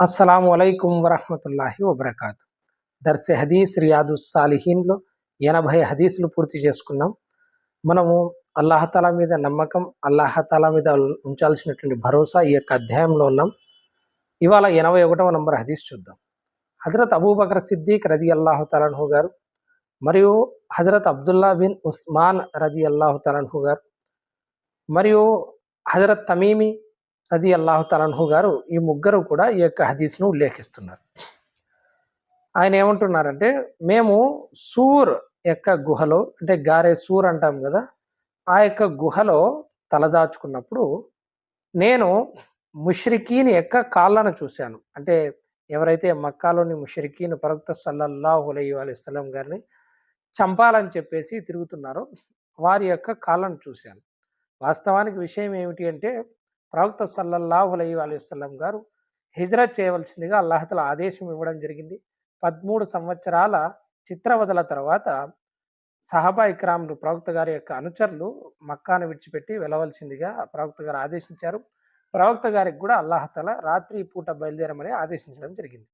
అస్సలం అయికం వరహమతుల్లాహి వబర్కాతు. దర్శ హదీస్ రియాదు సాలిహీన్లో ఎనభై హదీసులు పూర్తి చేసుకున్నాం. మనము అల్లాహతాల మీద నమ్మకం అల్లాహతాల మీద ఉంచాల్సినటువంటి భరోసా ఈ యొక్క అధ్యాయంలో ఉన్నాం. ఇవాళ ఎనభై ఒకటవ నంబర్ హదీస్ చూద్దాం. హజరత్ అబూబకర్ సిద్దీక్ రది అల్లాహు గారు మరియు హజరత్ అబ్దుల్లా బిన్ ఉస్మాన్ రది అల్లాహు తలన్హు గారు మరియు హజరత్ తమీమి రది అల్లాహు తలన్హు గారు ఈ ముగ్గురు కూడా ఈ యొక్క హదీస్ను ఉల్లేఖిస్తున్నారు. ఆయన ఏమంటున్నారంటే మేము సూర్ యొక్క గుహలో అంటే గారే సూర్ అంటాం కదా ఆ యొక్క గుహలో తలదాచుకున్నప్పుడు నేను ముష్రికీని యొక్క కాళ్ళను చూశాను. అంటే ఎవరైతే మక్కాలోని ముషరికీన్ ప్రవక్త సల్లల్లాహు అలై అలైస్లం గారిని చంపాలని చెప్పేసి తిరుగుతున్నారో వారి యొక్క కాళ్ళను చూశాను. వాస్తవానికి విషయం ఏమిటి అంటే ప్రవక్త సల్లల్లాహు అలై అలైవల్లం గారు హిజ్రత్ చేయవలసిందిగా అల్లాహతల ఆదేశం ఇవ్వడం జరిగింది. పదమూడు సంవత్సరాల చిత్రవదల తర్వాత సహబా ఇక్రాములు ప్రవక్త గారి యొక్క అనుచరులు మక్కాను విడిచిపెట్టి వెళ్ళవలసిందిగా ప్రవక్త గారు ఆదేశించారు. ప్రవక్త గారికి కూడా అల్లాహతల రాత్రి పూట బయలుదేరమని ఆదేశించడం జరిగింది.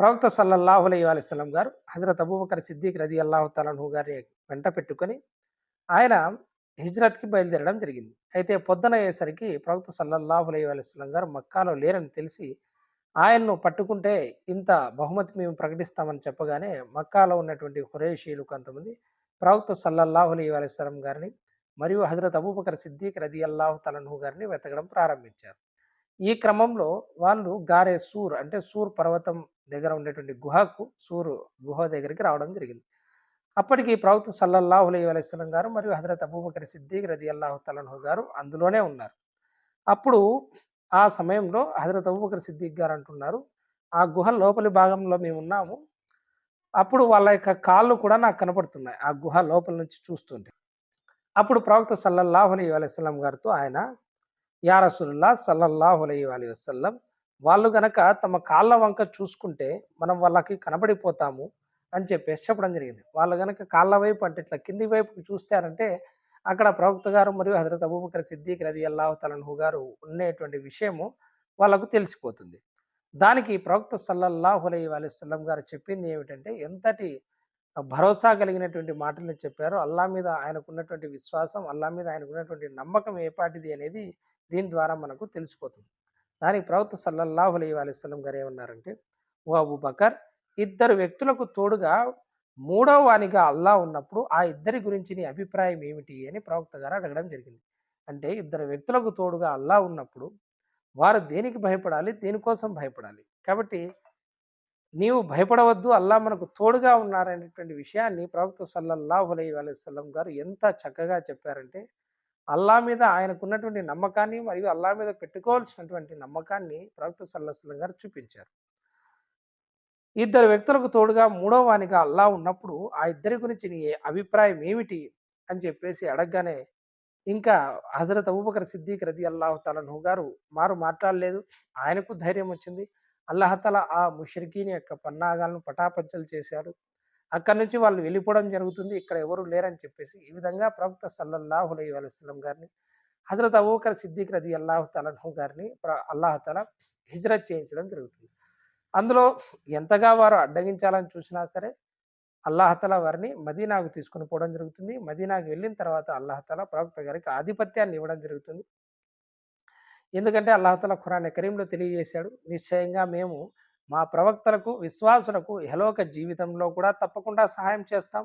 ప్రవక్త సల్లల్లాహు అలై అలైస్లం గారు హజరత్ అబూబకర్ సిద్దిక్ రది అల్లాహు తలను గారిని వెంట పెట్టుకొని ఆయన హిజ్రత్కి బయలుదేరడం జరిగింది. అయితే పొద్దున అయ్యేసరికి ప్రవక్త సల్లల్లాహు అలై అలైస్లం గారు మక్కాలో లేరని తెలిసి ఆయన్ను పట్టుకుంటే ఇంత బహుమతి మేము ప్రకటిస్తామని చెప్పగానే మక్కాలో ఉన్నటువంటి హురేషీలు కొంతమంది ప్రవక్త సల్లల్లాహు అలీ అలైస్లం గారిని మరియు హజరత్ అబూబకర్ సిద్దీక్ రది అల్లాహు తలన్హు గారిని వెతకడం ప్రారంభించారు. ఈ క్రమంలో వాళ్ళు గారే సూర్ అంటే సూర్ పర్వతం దగ్గర ఉండేటువంటి గుహకు సూర్ గుహ దగ్గరికి రావడం జరిగింది. అప్పటికి ప్రవక్త సల్లల్లాహు అలీ అలైస్లం గారు మరియు హజరత్ అబూబకర్ సిద్దిక్ రది అల్లాహు గారు అందులోనే ఉన్నారు. అప్పుడు ఆ సమయంలో హజరత్ అబూబకర్ సిద్దిక్ గారు అంటున్నారు ఆ గుహ లోపలి భాగంలో మేము ఉన్నాము. అప్పుడు వాళ్ళ యొక్క కాళ్ళు కూడా నాకు కనపడుతున్నాయి. ఆ గుహ లోపల నుంచి చూస్తుంటే. అప్పుడు ప్రవక్త సల్లల్లాహు అలీ అలైస్లం గారితో ఆయన యా రసూలుల్లా సల్లల్లాహు అలీ అలీ వసల్లం వాళ్ళు గనక తమ కాళ్ళ వంక చూసుకుంటే మనం వాళ్ళకి కనబడిపోతాము అని చెప్పేసి చెప్పడం జరిగింది. వాళ్ళు కనుక కాళ్ళ వైపు అంటే ఇట్లా కింది వైపు చూస్తారంటే అక్కడ ప్రవక్త గారు మరియు హజరత్ అబూబకర్ సిద్దిక్ రది అల్లాహతలహు గారు ఉండేటువంటి విషయము వాళ్ళకు తెలిసిపోతుంది. దానికి ప్రవక్త సల్లల్లాహు అలై అలైస్లం గారు చెప్పింది ఏమిటంటే ఎంతటి భరోసా కలిగినటువంటి మాటలను చెప్పారు అల్లా మీద ఆయనకున్నటువంటి విశ్వాసం అల్లా మీద ఆయనకున్నటువంటి నమ్మకం ఏపాటిది అనేది దీని ద్వారా మనకు తెలిసిపోతుంది. దానికి ప్రవక్త సల్లల్లాహు అలై అలైస్లం గారు ఏమన్నారంటే ఓ అబూ బకర్ ఇద్దరు వ్యక్తులకు తోడుగా మూడవ వానిగా అల్లా ఉన్నప్పుడు ఆ ఇద్దరి గురించి నీ అభిప్రాయం ఏమిటి అని ప్రవక్త గారు అడగడం జరిగింది. అంటే ఇద్దరు వ్యక్తులకు తోడుగా అల్లా ఉన్నప్పుడు వారు దేనికి భయపడాలి? దేనికోసం భయపడాలి? కాబట్టి నీవు భయపడవద్దు అల్లా మనకు తోడుగా ఉన్నారనేటువంటి విషయాన్ని ప్రవక్త సల్లల్లాహు అలై అలైస్లం గారు ఎంత చక్కగా చెప్పారంటే అల్లా మీద ఆయనకున్నటువంటి నమ్మకాన్ని మరియు అల్లా మీద పెట్టుకోవాల్సినటువంటి నమ్మకాన్ని ప్రవక్త సల్లాహం గారు చూపించారు. ఇద్దరు వ్యక్తులకు తోడుగా మూడో వానిగా అల్లా ఉన్నప్పుడు ఆ ఇద్దరి గురించి నీ అభిప్రాయం ఏమిటి? అని చెప్పేసి అడగగానే ఇంకా హజరత్ అబూబకర్ సిద్దిక్ రది అల్లాహతలను గారు మారు మాట్లాడలేదు. ఆయనకు ధైర్యం వచ్చింది. అల్లాహతల ఆ ముషరికీని యొక్క పన్నాగాలను పటాపంచలు చేశారు. అక్కడి నుంచి వాళ్ళు వెళ్ళిపోవడం జరుగుతుంది. ఇక్కడ ఎవరు లేరని చెప్పేసి ఈ విధంగా ప్రవక్త సల్లల్లాహు అలై అలైస్లం గారిని హజరత్ అబూబకర్ సిద్దిక్ రది అల్లాహతలను గారిని అల్లాహతల హిజ్రత్ చేయించడం జరుగుతుంది. అందులో ఎంతగా వారు అడ్డగించాలని చూసినా సరే అల్లాహతల వారిని మదీనాకు తీసుకుని పోవడం జరుగుతుంది. మదీనాకు వెళ్ళిన తర్వాత అల్లాహతల ప్రవక్త గారికి ఆధిపత్యాన్ని ఇవ్వడం జరుగుతుంది. ఎందుకంటే అల్లాహతల ఖురాన్ కరీంలో తెలియజేశాడు నిశ్చయంగా మేము మా ప్రవక్తలకు విశ్వాసులకు హలోక జీవితంలో కూడా తప్పకుండా సహాయం చేస్తాం.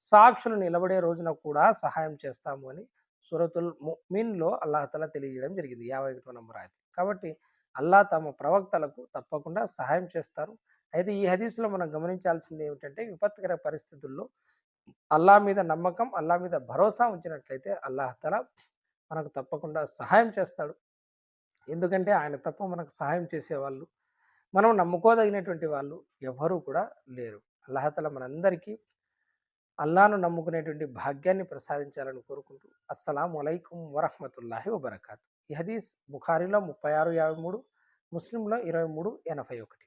సాక్షులు నిలబడే రోజున కూడా సహాయం చేస్తాము అని సురతుల్ మీన్లో అల్లాహతల తెలియజేయడం జరిగింది. యాభై ఒకటో నంబర్ అయితే కాబట్టి అల్లా తమ ప్రవక్తలకు తప్పకుండా సహాయం చేస్తారు. అయితే ఈ హదీసులో మనం గమనించాల్సింది ఏమిటంటే విపత్కర పరిస్థితుల్లో అల్లా మీద నమ్మకం అల్లా మీద భరోసా ఉంచినట్లయితే అల్లాహతల మనకు తప్పకుండా సహాయం చేస్తాడు. ఎందుకంటే ఆయన తప్ప మనకు సహాయం చేసేవాళ్ళు మనం నమ్ముకోదగినటువంటి వాళ్ళు ఎవరూ కూడా లేరు. అల్లాహతల మనందరికీ అల్లాను నమ్ముకునేటువంటి భాగ్యాన్ని ప్రసాదించాలని కోరుకుంటూ అస్సలం వలైకుం వరహమతుల్లాహి వబర్కాతు. ఈ హదీస్ బుఖారీలో ముప్పై ఆరు యాభై మూడు ముస్లింలో ఇరవై మూడు ఎనభై ఒకటి.